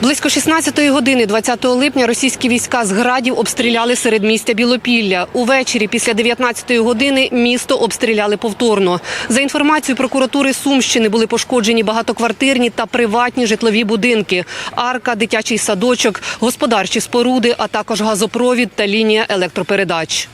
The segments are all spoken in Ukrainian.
Близько 16-ї години 20 липня російські війська з градів обстріляли середмістя Білопілля. Увечері після 19-ї години місто обстріляли повторно. За інформацією прокуратури Сумщини були пошкоджені багатоквартирні та приватні житлові будинки, арка, дитячий садочок, господарчі споруди, а також газопровід та лінія електропередач.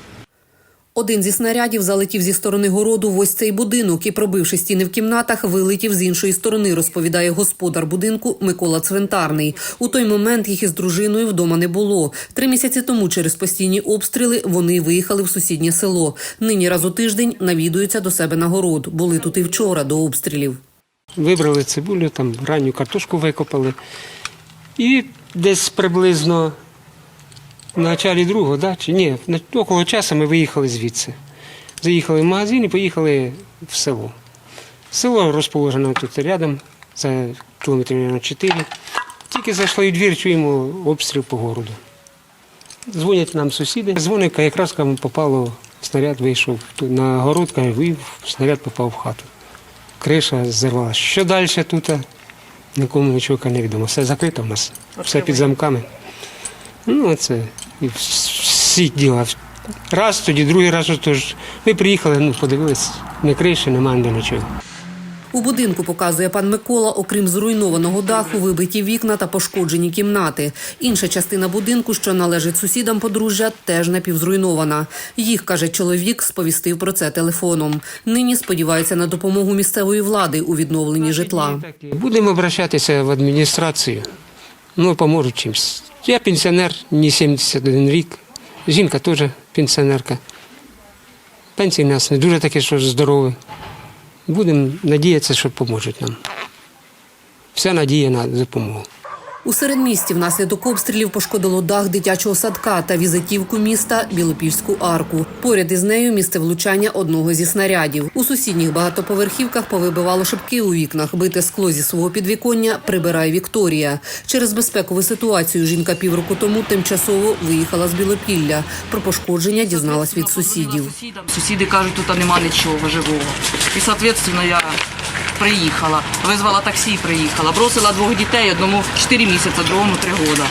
Один зі снарядів залетів зі сторони городу в ось цей будинок і, пробивши стіни в кімнатах, вилетів з іншої сторони, розповідає господар будинку Микола Цвинтарний. У той момент їх із дружиною вдома не було. Три місяці тому через постійні обстріли вони виїхали в сусіднє село. Нині раз у тиждень навідуються до себе на город. Були тут і вчора до обстрілів. Вибрали цибулю, там ранню картошку викопали. І десь приблизно в началі другого, да, чи ні, на- около часу ми виїхали звідси. Заїхали в магазин і поїхали в село. Село розположено тут рядом, за кілометрів на 4. Тільки зайшли в двір, чуємо обстріл по городу. Дзвонять нам сусіди. Дзвоник, а якраз кому попало, снаряд вийшов на город, виїв, снаряд попав в хату. Криша зірвалася. Що далі тут? Нікому нічого не відомо. Все закрито в нас, все під замками. Ну, це і всі діла. Раз, тоді другий раз, тож ми приїхали, ну, подивились, не криші, немає ніде нічого. У будинку, показує пан Микола, окрім зруйнованого даху, вибиті вікна та пошкоджені кімнати. Інша частина будинку, що належить сусідам подружжя, теж напівзруйнована. Їх, каже чоловік, сповістив про це телефоном. Нині сподіваються на допомогу місцевої влади у відновленні житла. Будемо обращатися в адміністрацію. Ну, поможу чимось. Я пенсіонер, мені 71 рік. Жінка теж пенсіонерка. Пенсії в нас не дуже таке, що здорові. Будемо надіятися, що поможуть нам. Вся надія на допомогу. У середмісті внаслідок обстрілів пошкодило дах дитячого садка та візитівку міста Білопільську арку. Поряд із нею місце влучання одного зі снарядів. У сусідніх багатоповерхівках повибивало шибки у вікнах. Бите скло зі свого підвіконня прибирає Вікторія. Через безпекову ситуацію жінка півроку тому тимчасово виїхала з Білопілля. Про пошкодження дізналась від сусідів. Сусіди кажуть, тут нема нічого живого. І, соответственно, я приїхала, визвала таксі і приїхала. Бросила двох дітей, одному 4 місяці, другому 3 роки.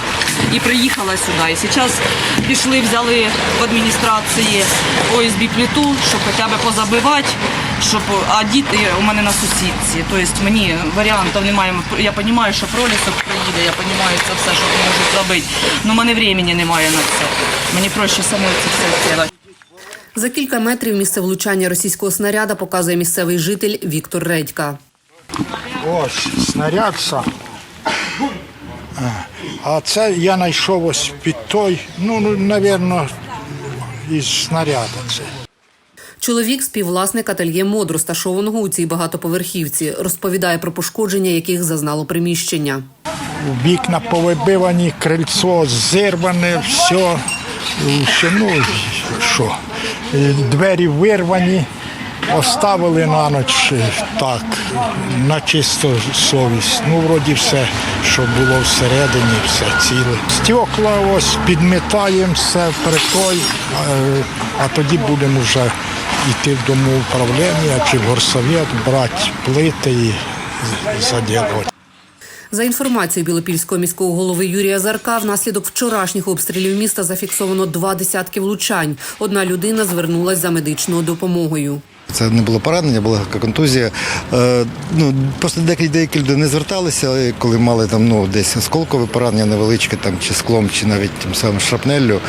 І приїхала сюди. І зараз пішли, взяли в адміністрації ОСБ плиту, щоб хоча б позабивати. Щоб, а діти у мене на сусідці. Тобто мені варіантів немає. Я розумію, що пролісок приїде, я розумію це все, що можуть зробити. Але в мене времени немає на це. Мені проще самою це все зробити. За кілька метрів місце влучання російського снаряда показує місцевий житель Віктор Редька. Ось снаряд сам. А це я знайшов ось під той, ну, ну, напевно, із снаряда це. Чоловік співвласник ательє мод, розташованого у цій багатоповерхівці, розповідає про пошкодження, яких зазнало приміщення. Вікна повибивані, крильцо зірване, все. Ще, ну, що, двері вирвані, оставили на ніч е, так, на чисто совість. Ну, вроді все, що було всередині, все ціле. Стекла ось підмітаємо все притой, е, а тоді будемо вже йти в домоуправління чи в горсовет, брати плити і заділувати. За інформацією Білопільського міського голови Юрія Зарка, внаслідок вчорашніх обстрілів міста зафіксовано два десятки влучань. Одна людина звернулась за медичною допомогою. Це не було поранення, була контузія. Е, ну, просто деякі, люди не зверталися, коли мали там ну, десь осколкове поранення невеличке, там, чи склом, чи навіть тим самим шрапнеллю.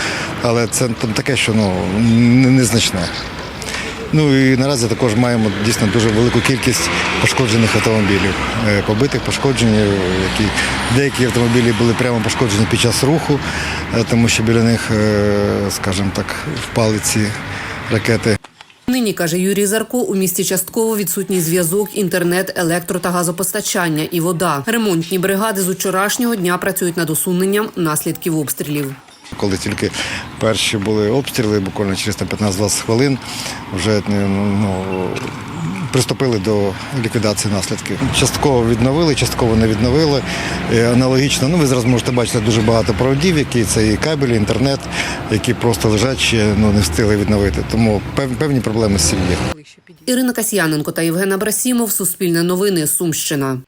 Але це там таке, що ну, не- незначне. Ну і наразі також маємо дійсно дуже велику кількість пошкоджених автомобілів, е, побитих пошкоджень, які деякі автомобілі були прямо пошкоджені під час руху, е, тому що біля них, е, скажімо так, впали ці ракети. Нині каже Юрій Зарко, у місті частково відсутній зв'язок, інтернет, електро та газопостачання і вода. Ремонтні бригади з учорашнього дня працюють над усуненням наслідків обстрілів. Коли тільки перші були обстріли, буквально через там 15-20 хвилин вже ну, приступили до ліквідації наслідків. Частково відновили, частково не відновили. Е, Аналогічно, ну ви зараз можете бачити дуже багато проводів, які це і кабелі, інтернет, які просто лежать ще ну, не встигли відновити. Тому певні проблеми з є. Ірина Касьяненко та Євген Абрасімов. Суспільне новини. Сумщина.